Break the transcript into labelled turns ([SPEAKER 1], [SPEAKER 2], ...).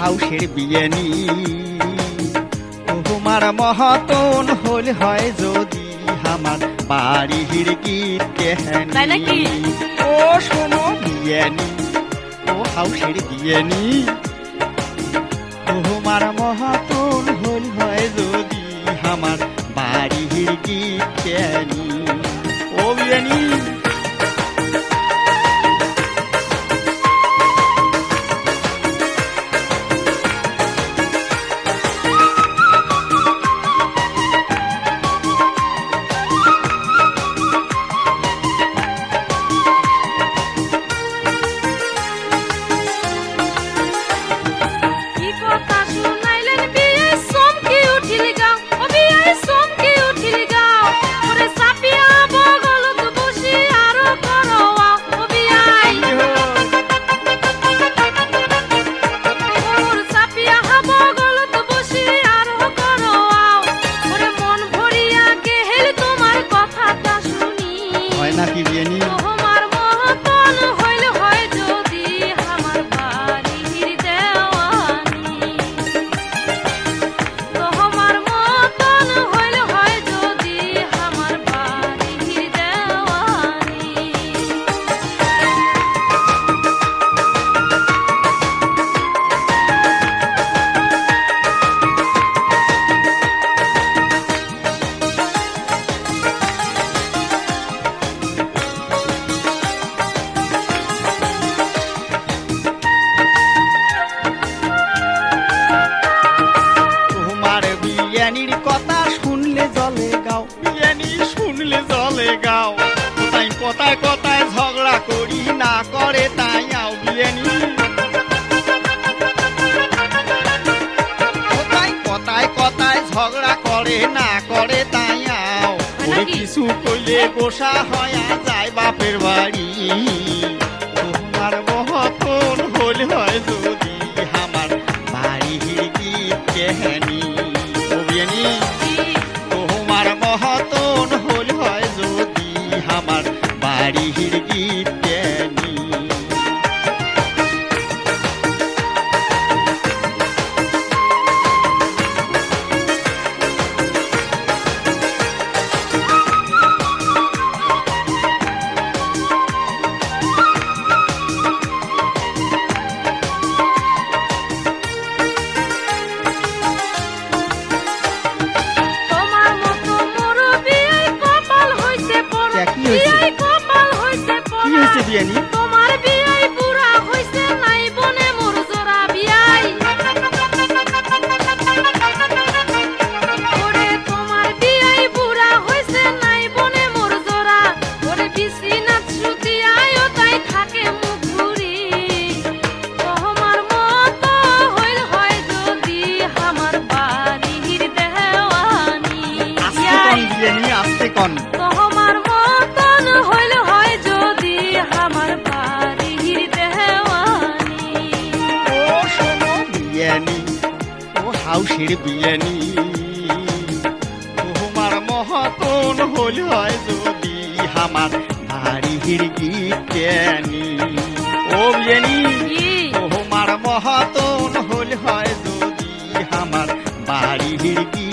[SPEAKER 1] হাউসের বিয়ানি তোমার মহাতন হল হয় যদি আমার বাড়ি
[SPEAKER 2] হিড়কি কেহানি।
[SPEAKER 1] ও শোনো বিয়ানি ও হাউসের বিয়ানি তোমার মহাতন হল হয় যদি আমার বাড়ি হিড়কি কেহানি। ও বিয়ানি কিছু কইলে বসা হয় যায় বাপের বাড়ি। তোমার মহাপন হল হয় তো Vieni. ছিড়বিয়ানি তোমার হল হয় যদি আমার
[SPEAKER 2] ভারী হিড়গিটানি
[SPEAKER 1] ও বিয়ানি তোমার হল হয় যদি আমার বাড়ি হিড়গি